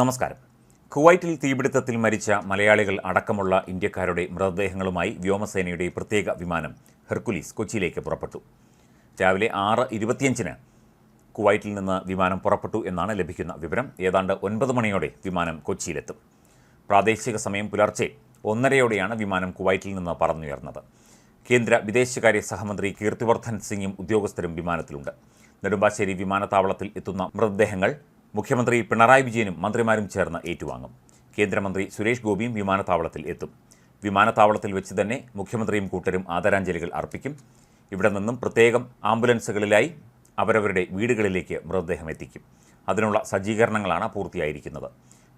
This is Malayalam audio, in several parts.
നമസ്കാരം. കുവൈറ്റിൽ തീപിടുത്തത്തിൽ മരിച്ച മലയാളികൾ അടക്കമുള്ള ഇന്ത്യക്കാരുടെ മൃതദേഹങ്ങളുമായി വ്യോമസേനയുടെ പ്രത്യേക വിമാനം ഹെർക്കുലീസ് കൊച്ചിയിലേക്ക് പുറപ്പെട്ടു. രാവിലെ ആറ് ഇരുപത്തിയഞ്ചിന് കുവൈറ്റിൽ നിന്ന് വിമാനം പുറപ്പെട്ടു എന്നാണ് ലഭിക്കുന്ന വിവരം. ഏതാണ്ട് ഒൻപത് മണിയോടെ വിമാനം കൊച്ചിയിലെത്തും. പ്രാദേശിക സമയം പുലർച്ചെ ഒന്നരയോടെയാണ് വിമാനം കുവൈറ്റിൽ നിന്ന് പറന്നുയർന്നത്. കേന്ദ്ര വിദേശകാര്യ സഹമന്ത്രി കീർത്തിവർദ്ധൻ സിംഗും ഉദ്യോഗസ്ഥരും വിമാനത്തിലുണ്ട്. നെടുമ്പാശ്ശേരി വിമാനത്താവളത്തിൽ എത്തുന്ന മൃതദേഹങ്ങൾ മുഖ്യമന്ത്രി പിണറായി വിജയനും മന്ത്രിമാരും ചേർന്ന് ഏറ്റുവാങ്ങും. കേന്ദ്രമന്ത്രി സുരേഷ് ഗോപിയും വിമാനത്താവളത്തിൽ എത്തും. വിമാനത്താവളത്തിൽ വെച്ച് തന്നെ മുഖ്യമന്ത്രിയും കൂട്ടരും ആദരാഞ്ജലികൾ അർപ്പിക്കും. ഇവിടെ നിന്നും പ്രത്യേകം ആംബുലൻസുകളിലായി അവരവരുടെ വീടുകളിലേക്ക് മൃതദേഹം എത്തിക്കും. അതിനുള്ള സജ്ജീകരണങ്ങളാണ് പൂർത്തിയായിരിക്കുന്നത്.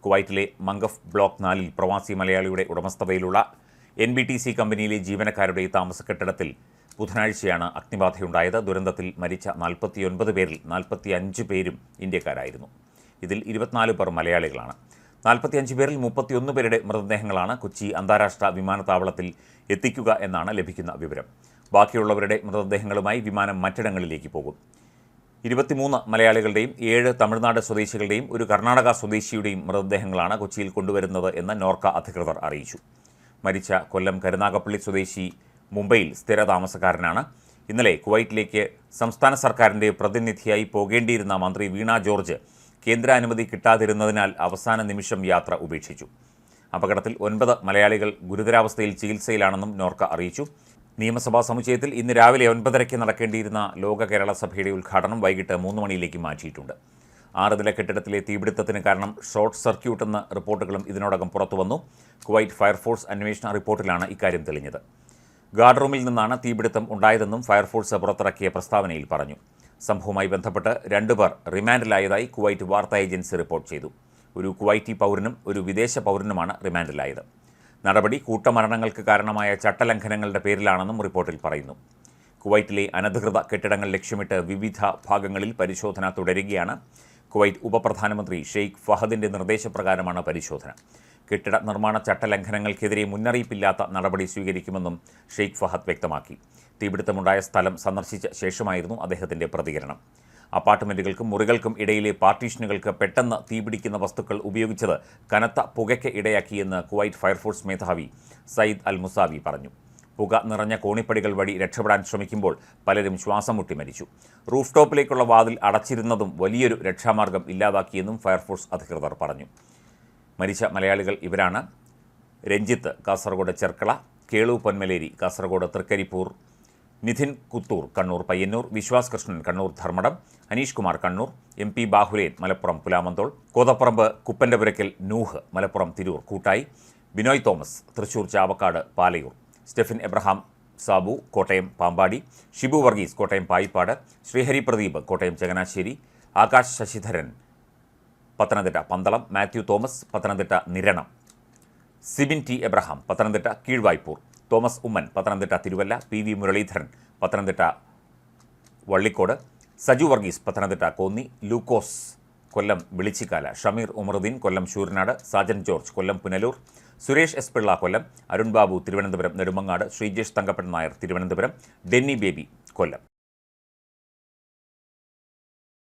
കുവൈറ്റിലെ മംഗഫ് ബ്ലോക്ക് നാലിൽ പ്രവാസി മലയാളിയുടെ ഉടമസ്ഥതയിലുള്ള എൻ ബി ടി സി കമ്പനിയിലെ ജീവനക്കാരുടെ താമസ കെട്ടിടത്തിൽ ബുധനാഴ്ചയാണ് അഗ്നിബാധയുണ്ടായത്. ദുരന്തത്തിൽ മരിച്ച നാൽപ്പത്തിയൊൻപത് പേരിൽ നാൽപ്പത്തിയഞ്ച് പേരും ഇന്ത്യക്കാരായിരുന്നു. ഇതിൽ ഇരുപത്തിനാല് പേർ മലയാളികളാണ്. നാൽപ്പത്തിയഞ്ച് പേരിൽ മുപ്പത്തിയൊന്ന് പേരുടെ മൃതദേഹങ്ങളാണ് കൊച്ചി അന്താരാഷ്ട്ര വിമാനത്താവളത്തിൽ എത്തിക്കുക എന്നാണ് ലഭിക്കുന്ന വിവരം. ബാക്കിയുള്ളവരുടെ മൃതദേഹങ്ങളുമായി വിമാനം മറ്റിടങ്ങളിലേക്ക് പോകും. ഇരുപത്തിമൂന്ന് മലയാളികളുടെയും ഏഴ് തമിഴ്നാട് സ്വദേശികളുടെയും ഒരു കർണാടക സ്വദേശിയുടെയും മൃതദേഹങ്ങളാണ് കൊച്ചിയിൽ കൊണ്ടുവരുന്നത് എന്ന് നോർക്ക അധികൃതർ അറിയിച്ചു. മരിച്ച കൊല്ലം കരുനാഗപ്പള്ളി സ്വദേശി മുംബൈയിൽ സ്ഥിര താമസക്കാരനാണ് ഇന്നലെ കുവൈറ്റിലേക്ക് സംസ്ഥാന സർക്കാരിന്റെ പ്രതിനിധിയായി പോകേണ്ടിയിരുന്ന മന്ത്രി വീണ ജോർജ് കേന്ദ്രാനുമതി കിട്ടാതിരുന്നതിനാൽ അവസാന നിമിഷം യാത്ര ഉപേക്ഷിച്ചു. അപകടത്തിൽ ഒൻപത് മലയാളികൾ ഗുരുതരാവസ്ഥയിൽ ചികിത്സയിലാണെന്നും നോർക്ക അറിയിച്ചു. നിയമസഭാ സമുച്ചയത്തിൽ ഇന്ന് രാവിലെ ഒൻപതരയ്ക്ക് നടക്കേണ്ടിയിരുന്ന ലോക കേരള സഭയുടെ ഉദ്ഘാടനം വൈകിട്ട് മൂന്ന് മണിയിലേക്ക് മാറ്റിയിട്ടുണ്ട്. ആറ് നില കെട്ടിടത്തിലെ തീപിടുത്തത്തിന് കാരണം ഷോർട്ട് സർക്യൂട്ട് എന്ന റിപ്പോർട്ടുകളും ഇതിനോടകം പുറത്തുവന്നു. കുവൈറ്റ് ഫയർഫോഴ്സ് അന്വേഷണ റിപ്പോർട്ടിലാണ് ഇക്കാര്യം തെളിഞ്ഞത്. ഗാർഡ് റൂമിൽ നിന്നാണ് തീപിടുത്തം ഉണ്ടായതെന്നും ഫയർഫോഴ്സ് പുറത്തിറക്കിയ പ്രസ്താവനയിൽ പറഞ്ഞു. സംഭവവുമായി ബന്ധപ്പെട്ട് രണ്ടുപേർ റിമാൻഡിലായതായി കുവൈറ്റ് വാർത്താ ഏജൻസി റിപ്പോർട്ട് ചെയ്തു. ഒരു കുവൈറ്റി പൗരനും ഒരു വിദേശ പൗരനുമാണ് റിമാൻഡിലായത്. നടപടി കൂട്ടമരണങ്ങൾക്ക് കാരണമായ ചട്ടലംഘനങ്ങളുടെ പേരിലാണെന്നും റിപ്പോർട്ടിൽ പറയുന്നു. കുവൈറ്റിലെ അനധികൃത കെട്ടിടങ്ങൾ ലക്ഷ്യമിട്ട് വിവിധ ഭാഗങ്ങളിൽ പരിശോധന തുടരുകയാണ്. കുവൈറ്റ് ഉപപ്രധാനമന്ത്രി ഷെയ്ഖ് ഫഹദിന്റെ നിർദ്ദേശപ്രകാരമാണ് പരിശോധന. കെട്ടിട നിർമ്മാണ ചട്ടലംഘനങ്ങൾക്കെതിരെ മുന്നറിയിപ്പില്ലാത്ത നടപടി സ്വീകരിക്കുമെന്നും ഷെയ്ഖ് ഫഹദ് വ്യക്തമാക്കി. തീപിടുത്തമുണ്ടായ സ്ഥലം സന്ദർശിച്ച ശേഷമായിരുന്നു അദ്ദേഹത്തിന്റെ പ്രതികരണം. അപ്പാർട്ട്മെന്റുകൾക്കും മുറികൾക്കും ഇടയിലെ പാർട്ടീഷനുകൾക്ക് പെട്ടെന്ന് തീപിടിക്കുന്ന വസ്തുക്കൾ ഉപയോഗിച്ചത് കനത്ത പുകയ്ക്ക് ഇടയാക്കിയെന്ന് കുവൈറ്റ് ഫയർഫോഴ്സ് മേധാവി സയ്യിദ് അൽ മുസാവി പറഞ്ഞു. പുക നിറഞ്ഞ കോണിപ്പടികൾ വഴി രക്ഷപ്പെടാൻ ശ്രമിക്കുമ്പോൾ പലരും ശ്വാസം മുട്ടി മരിച്ചു. റൂഫ് ടോപ്പിലേക്കുള്ള വാതിൽ അടച്ചിരുന്നതും വലിയൊരു രക്ഷാമാർഗം ഇല്ലാതാക്കിയെന്നും ഫയർഫോഴ്സ് അധികൃതർ പറഞ്ഞു. മരിച്ച മലയാളികൾ ഇവരാണ്. Ranjith Kasaragod Cherkala Kelu Ponmaleri Kasaragod Trikaripur Nidhin Kuthur Kannur Payyanur Vishwas Krishnan Kannur Dharmadam Aneesh Kumar Kannur M P Bahuleyan Malappuram Pulamanthole Kothaparambu Kuppanteppuraykkal Nooh Malappuram Tirur Koottayi Binoy Thomas Thrissur Chavakkad Palayur Stephin Abraham Sabu Kottayam Pampady Shibu Varghese Kottayam Payippad Sreehari Pradeep Kottayam Changanassery Akash Sasidharan Pathanamthitta Pandalam Mathew Thomas Pathanamthitta Niranam. Sibin T Abraham Pathanamthitta Keezhvaipur. Thomas Oommen Pathanamthitta Thiruvalla. P V Muraleedharan Pathanamthitta Vallikode. Saju Varghese Pathanamthitta Konni. Lukose Kollam Vilichikkala. Shameer Umaruddin Kollam Sooranad Sajan George Kollam Punalur. Suresh S Pillai Kollam. Arun Babu Thiruvananthapuram Nedumangad. Sreejesh Thankappan Nair Thiruvananthapuram. Denny Baby Kollam.